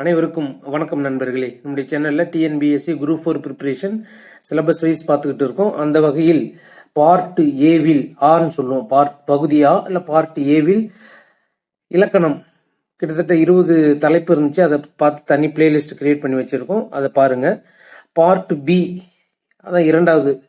அனைவருக்கும் வணக்கம் நண்பர்களே. நம்முடைய சேனலில் TNPSC group four preparation syllabus wise பார்த்துக்கிட்டு இருக்கோம். அந்த வகையில் பார்ட் ஏவில் ஆன்னு சொல்லுவோம். பார்ட் பகுதியா இல்லை பார்ட் ஏவில் இலக்கணம். கிட்டத்தட்ட இருபது தலைப்பு இருந்துச்சு. அதை பார்த்து தனி பிளேலிஸ்ட் கிரியேட் பண்ணி வச்சுருக்கோம். அதை பாருங்கள் பார்ட் பி அதான் இரண்டாவது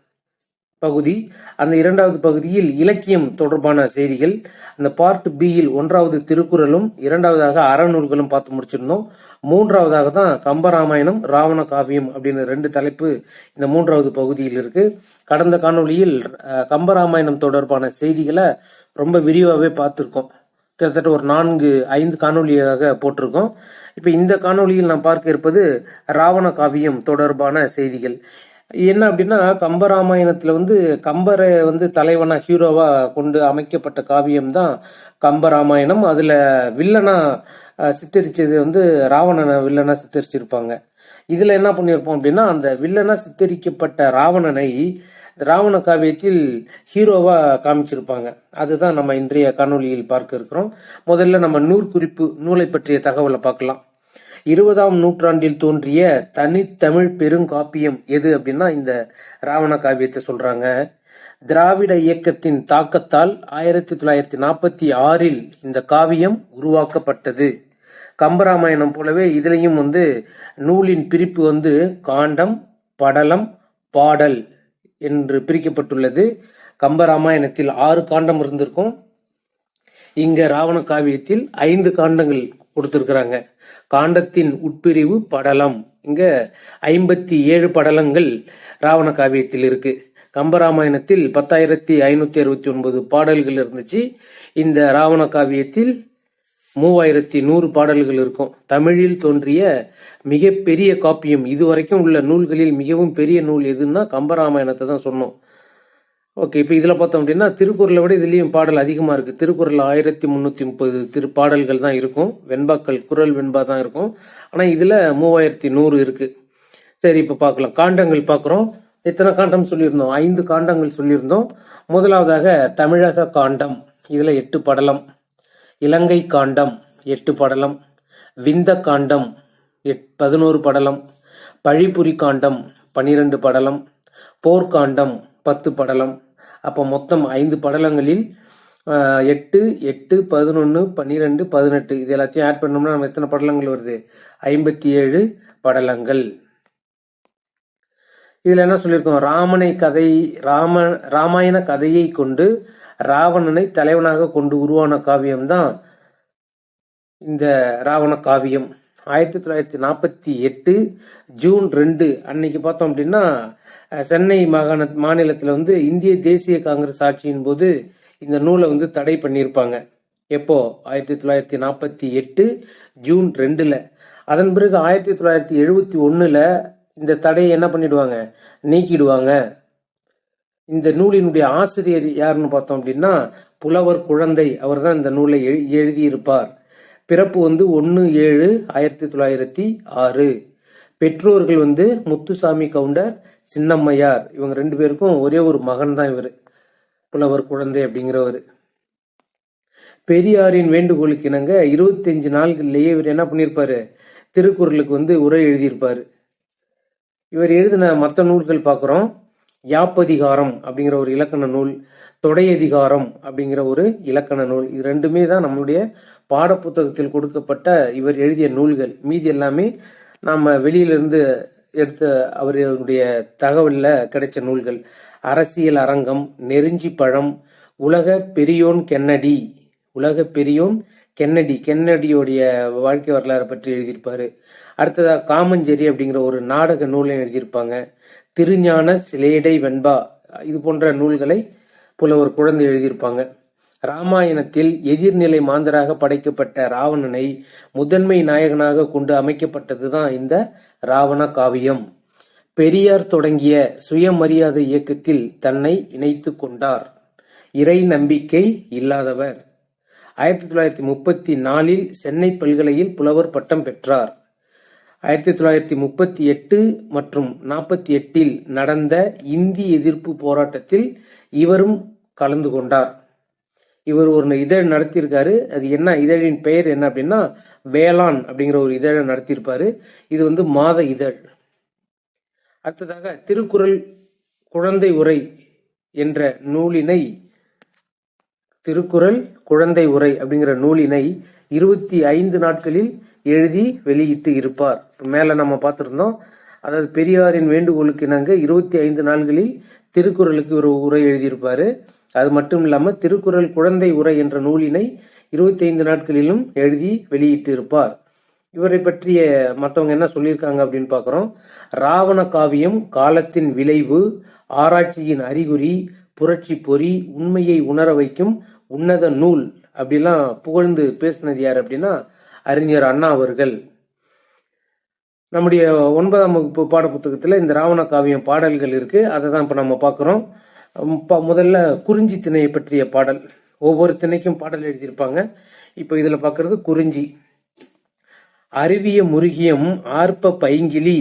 பகுதி அந்த இரண்டாவது பகுதியில் இலக்கியம் தொடர்பான செய்திகள். அந்த பார்ட் பியில் ஒன்றாவது திருக்குறளும் இரண்டாவதாக அறநூல்களும் பார்த்து முடிச்சிருந்தோம். மூன்றாவதாக தான் கம்பராமாயணம் ராவண காவியம் அப்படின்னு ரெண்டு தலைப்பு இந்த மூன்றாவது பகுதியில் இருக்கு. கடந்த காணொளியில் கம்பராமாயணம் தொடர்பான செய்திகளை ரொம்ப விரிவாகவே பார்த்துருக்கோம். கிட்டத்தட்ட ஒரு நான்கு ஐந்து காணொளியாக போட்டிருக்கோம். இப்போ இந்த காணொளியில் நாம் பார்க்க இருப்பது ராவண காவியம் தொடர்பான செய்திகள். என்ன அப்படின்னா கம்பராமாயணத்தில் வந்து கம்பரை வந்து தலைவனா ஹீரோவாக கொண்டு அமைக்கப்பட்ட காவியம் தான் கம்பராமாயணம் அதில் வில்லனா சித்தரித்தது வந்து ராவணனை வில்லனா சித்தரிச்சிருப்பாங்க. இதில் என்ன பண்ணியிருப்போம் அப்படின்னா அந்த வில்லனா சித்தரிக்கப்பட்ட ராவணனை ராவண காவியத்தில் ஹீரோவாக காமிச்சிருப்பாங்க. அதுதான் நம்ம இன்றைய காணொளியில் பார்க்க இருக்கிறோம். முதல்ல நம்ம நூற்குறிப்பு நூலை பற்றிய தகவலை பார்க்கலாம். இருபதாம் நூற்றாண்டில் தோன்றிய தனித்தமிழ் பெருங்காப்பியம் எது அப்படின்னா இந்த ராவண காவியத்தை சொல்றாங்க. திராவிட இயக்கத்தின் தாக்கத்தால் ஆயிரத்தி தொள்ளாயிரத்தி நாற்பத்தி ஆறில் இந்த காவியம் உருவாக்கப்பட்டது. கம்பராமாயணம் போலவே இதுலயும் வந்து நூலின் பிரிப்பு வந்து காண்டம் படலம் பாடல் என்று பிரிக்கப்பட்டுள்ளது. கம்பராமாயணத்தில் ஆறு காண்டம் இருந்திருக்கும். இங்க ராவண காவியத்தில் ஐந்து காண்டங்கள் கொடுத்துருக்குறாங்க. காண்டத்தின் உட்பிரிவு படலம். இங்க ஐம்பத்தி ஏழு படலங்கள் ராவண காவியத்தில் இருக்கு. கம்பராமாயணத்தில் பத்தாயிரத்தி ஐநூத்தி அறுபத்தி ஒன்பது பாடல்கள் இருந்துச்சு. இந்த ராவண காவியத்தில் மூவாயிரத்தி நூறு பாடல்கள் இருக்கும். தமிழில் தோன்றிய மிகப்பெரிய காப்பியம் இதுவரைக்கும் உள்ள நூல்களில் மிகவும் பெரிய நூல் எதுன்னா கம்பராமாயணத்தை தான் சொன்னோம். ஓகே இப்போ இதில் பார்த்தோம் அப்படின்னா திருக்குறளை விட இதுலேயும் பாடல் அதிகமாக இருக்குது திருக்குறள் ஆயிரத்தி முந்நூற்றி முப்பது திருப்பாடல்கள் தான் இருக்கும். வெண்பாக்கள் குரல் வெண்பா தான் இருக்கும். ஆனால் இதில் மூவாயிரத்தி நூறு இருக்குது சரி இப்போ பார்க்கலாம். காண்டங்கள் பார்க்குறோம். எத்தனை காண்டம் சொல்லியிருந்தோம். ஐந்து காண்டங்கள் சொல்லியிருந்தோம். முதலாவதாக தமிழக காண்டம். இதில் எட்டு படலம். இலங்கை காண்டம் எட்டு படலம். விந்த காண்டம் எட் பதினோரு படலம். பழிபுரி காண்டம் பனிரெண்டு படலம். போர்க்காண்டம் பத்து படலம். அப்போ மொத்தம் ஐந்து படலங்களில் எட்டு எட்டு பதினொன்று பன்னிரெண்டு பதினெட்டு இது எல்லாத்தையும் ஆட் பண்ணோம்னா நம்ம எத்தனை படலங்கள் வருது? ஐம்பத்தி ஏழு படலங்கள். இதில் என்ன சொல்லியிருக்கோம்? ராமனை கதை ராம ராமாயண கதையை கொண்டு ராவணனை தலைவனாக கொண்டு உருவான காவியம் தான் இந்த ராவண காவியம். ஆயிரத்தி தொள்ளாயிரத்தி நாற்பத்தி எட்டு ஜூன் ரெண்டு அன்னைக்கு பார்த்தோம் அப்படின்னா சென்னை மாகாண மாநிலத்தில் வந்து இந்திய தேசிய காங்கிரஸ் ஆட்சியின் போது இந்த நூலை வந்து தடை பண்ணியிருப்பாங்க. எப்போ? ஆயிரத்தி தொள்ளாயிரத்தி நாற்பத்தி எட்டு ஜூன் ரெண்டில். அதன் பிறகு ஆயிரத்தி தொள்ளாயிரத்தி எழுபத்தி ஒன்றில் இந்த தடையை என்ன பண்ணிடுவாங்க? நீக்கிடுவாங்க. இந்த நூலினுடைய ஆசிரியர் யாருன்னு பார்த்தோம் அப்படின்னா புலவர் குழந்தை. அவர் தான் இந்த நூலை எழு- எழுதியிருப்பார். பிறப்பு வந்து ஒன்று ஏழு ஆயிரத்தி தொள்ளாயிரத்தி ஆறு. பெற்றோர்கள் வந்து முத்துசாமி கவுண்டர் சின்னம்மையார். இவங்க ரெண்டு பேருக்கும் ஒரே ஒரு மகன் தான் இவர். புலவர் குழந்தை அப்படிங்கிறவர். பெரியாரின் வேண்டுகோளுக்கு இணங்க இருபத்தஞ்சு நாள்கள்லேயே இவர் என்ன பண்ணியிருப்பாரு திருக்குறளுக்கு வந்து உரை எழுதியிருப்பார். இவர் எழுதின மற்ற நூல்கள் பார்க்குறோம். யாப்பதிகாரம் அப்படிங்கிற ஒரு இலக்கண நூல் தொடையதிகாரம் அப்படிங்கிற ஒரு இலக்கண நூல். இது ரெண்டுமே தான் நம்மளுடைய பாடப்புத்தகத்தில் கொடுக்கப்பட்ட இவர் எழுதிய நூல்கள். மீதி எல்லாமே நாம் வெளியிலிருந்து எடுத்த அவருடைய தகவலில் கிடைச்ச நூல்கள். அரசியல் அரங்கம் நெருஞ்சி பழம் உலக பெரியோன் கென்னடி உலக பெரியோன் கென்னடி கென்னடியோடைய வாழ்க்கை வரலாறு பற்றி எழுதியிருப்பாரு. அடுத்ததாக காமஞ்சேரி அப்படிங்கிற ஒரு நாடக நூலை எழுதியிருப்பாங்க. திருஞான சிலேடை வெண்பா. இது போன்ற நூல்களை புலவர் குழந்தை எழுதியிருப்பாங்க. ராமாயணத்தில் எதிர்நிலை மாந்தராக படைக்கப்பட்ட ராவணனை முதன்மை நாயகனாக கொண்டு அமைக்கப்பட்டதுதான் இந்த ராவண காவியம். பெரியார் தொடங்கிய சுயமரியாதை இயக்கத்தில் தன்னை இணைத்து கொண்டார். இறை நம்பிக்கை இல்லாதவர். ஆயிரத்தி தொள்ளாயிரத்தி முப்பத்தி நாலில் சென்னை பல்கலையில் புலவர் பட்டம் பெற்றார். ஆயிரத்தி தொள்ளாயிரத்தி முப்பத்தி எட்டு மற்றும் நாற்பத்தி எட்டில் நடந்த இந்தி எதிர்ப்பு போராட்டத்தில் இவரும் கலந்து கொண்டார். இவர் ஒரு இதழ் நடத்தியிருக்காரு. அது என்ன இதழின் பெயர் என்ன அப்படின்னா வேளாண் அப்படிங்கிற ஒரு இதழை நடத்தியிருப்பாரு. இது வந்து மாத இதழ். அடுத்ததாக திருக்குறள் குழந்தை உரை என்ற நூலினை திருக்குறள் குழந்தை உரை அப்படிங்கிற நூலினை இருபத்தி ஐந்து நாட்களில் எழுதி வெளியிட்டு இருப்பார். மேலே நம்ம பார்த்துருந்தோம். அதாவது பெரியாரின் வேண்டுகோளுக்கு இணங்க இருபத்தி ஐந்து நாள்களில் திருக்குறளுக்கு ஒரு உரை எழுதியிருப்பார். அது மட்டும் இல்லாமல் திருக்குறள் குழந்தை உரை என்ற நூலினை இருபத்தி ஐந்து நாட்களிலும் எழுதி வெளியிட்டு இருப்பார். இவரை பற்றிய மற்றவங்க என்ன சொல்லியிருக்காங்க அப்படின்னு பார்க்குறோம். ராவண காவியம் காலத்தின் விளைவு ஆராய்ச்சியின் அறிகுறி புரட்சி பொறி உண்மையை உணர வைக்கும் உன்னத நூல் அப்படிலாம் புகழ்ந்து பேசினது யார் அப்படின்னா அறிஞர் அண்ணா அவர்கள். நம்முடைய ஒன்பதாம் வகுப்பு பாடப்புத்தகத்தில் இந்த ராவண காவியம் பாடல்கள் இருக்கு. அதை தான் இப்போ நம்ம பார்க்குறோம் முதல்ல குறிஞ்சி திணையை பற்றிய பாடல். ஒவ்வொரு திணைக்கும் பாடல் எழுதியிருப்பாங்க. இப்போ இதில் பார்க்கறது குறிஞ்சி. அருவிய முருகியம் ஆர்ப்ப பைங்கிலி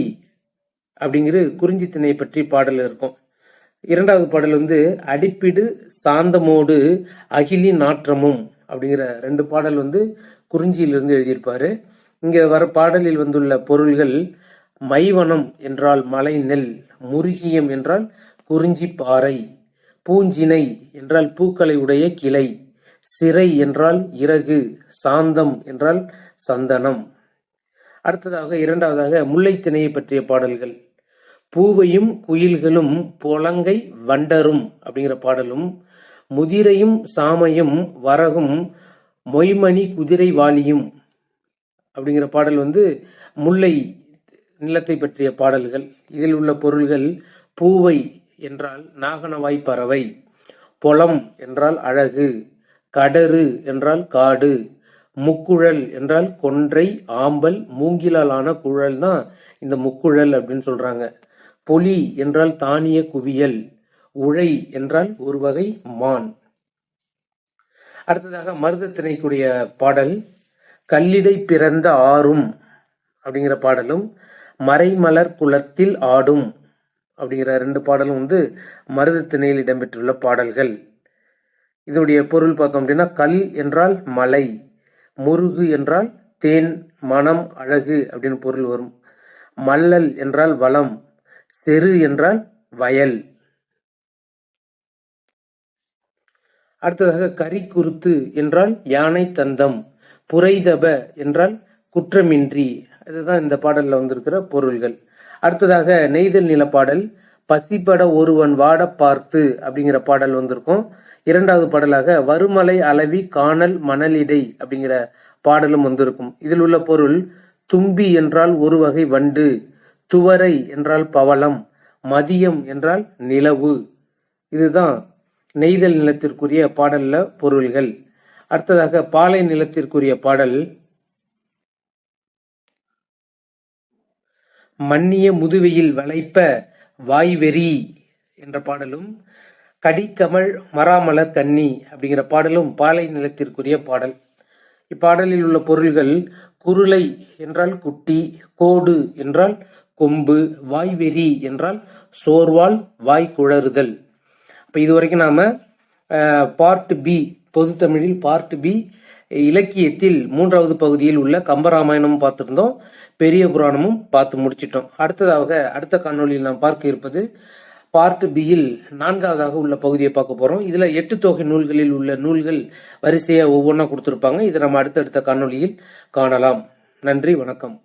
அப்படிங்கிற குறிஞ்சி திணையை பற்றி பாடல் இருக்கும். இரண்டாவது பாடல் வந்து அடிப்பிடு சாந்தமோடு அகிலி நாற்றமும் அப்படிங்கிற ரெண்டு பாடல் வந்து குறிஞ்சியிலிருந்து எழுதியிருப்பாரு. இங்கே வர பாடலில் வந்துள்ள பொருள்கள் மைவனம் என்றால் மலை நெல் முருகியம் என்றால் குறிஞ்சி பாறை பூஞ்சினை என்றால் பூக்களை உடைய கிளை சிறை என்றால் இறகு சாந்தம் என்றால் சந்தனம். அடுத்ததாக இரண்டாவதாக முல்லைத்திணையை பற்றிய பாடல்கள். பூவையும் குயில்களும் புலங்கை வண்டரும் அப்படிங்கிற பாடலும் முதிரையும் சாமையும் வரகும் மொய்மணி குதிரை வாலியும் அப்படிங்கிற பாடல் வந்து முல்லை நிலத்தை பற்றிய பாடல்கள். இதில் உள்ள பொருள்கள் பூவை என்றால் நாகனவாய் பறவை பொலம் என்றால் அழகு கடறு என்றால் காடு முக்குழல் என்றால் கொன்றை ஆம்பல் மூங்கிலாலான குழல் தான் இந்த முக்குழல் அப்படின்னு சொல்றாங்க. பொலி என்றால் தானிய குவியல் உழை என்றால் ஒரு வகை மான். அடுத்ததாக மருதத்திணைக்குரிய பாடல் கல்லிடை பிறந்த ஆறும் அப்படிங்கிற பாடலும் மறைமலர் குளத்தில் ஆடும் அப்படிங்கிற ரெண்டு பாடலும் வந்து மருதத்திணையில் இடம்பெற்றுள்ள பாடல்கள். இதனுடைய பொருள் பார்த்தோம் அப்படின்னா கல் என்றால் மலை முருகு என்றால் தேன் மனம் அழகு அப்படின்னு பொருள் வரும். மல்லல் என்றால் வளம் செரு என்றால் வயல். அடுத்ததாக கரிக்குருத்து என்றால் யானை தந்தம் புரைதப என்றால் குற்றமின்றி. இதுதான் இந்த பாடலில் வந்திருக்கிற பொருள்கள். அடுத்ததாக நெய்தல் நிலப்பாடல் பசிப்பட ஒருவன் வாட பார்த்து அப்படிங்கிற பாடல் வந்திருக்கும். இரண்டாவது பாடலாக வருமலை அளவி காணல் மணலிடை அப்படிங்கிற பாடலும் வந்திருக்கும். இதில் உள்ள பொருள் தும்பி என்றால் ஒரு வகை வண்டு துவரை என்றால் பவளம் மதியம் என்றால் நிலவு. இதுதான் நெய்தல் நிலத்திற்குரிய பாடல்ல பொருள்கள். அடுத்ததாக பாலை நிலத்திற்குரிய பாடல். மன்னிய முதுவையில் வளைப்ப வாய்வெறி என்ற பாடலும் கடிக்கமள் மராமலர் கன்னி அப்படிங்கிற பாடலும் பாலை நிலத்திற்குரிய பாடல். இப்பாடலில் உள்ள பொருள்கள் குருளை என்றால் குட்டி கோடு என்றால் கொம்பு வாய்வெறி என்றால் சோர்வால் வாய் குழறுதல். இப்போ இது வரைக்கும் நாம் பார்ட் பி பொது தமிழில் பார்ட் பி இலக்கியத்தில் மூன்றாவது பகுதியில் உள்ள கம்பராமாயணமும் பார்த்துருந்தோம் பெரிய புராணமும் பார்த்து முடிச்சிட்டோம். அடுத்ததாக அடுத்த காணொலியில் நாம் பார்க்க இருப்பது பார்ட் பியில் நான்காவதாக உள்ள பகுதியை பார்க்க போகிறோம் இதில் எட்டு தொகை நூல்களில் உள்ள நூல்கள் வரிசையாக ஒவ்வொன்றா கொடுத்துருப்பாங்க. இதை நம்ம அடுத்தடுத்த காணொலியில் காணலாம். நன்றி வணக்கம்.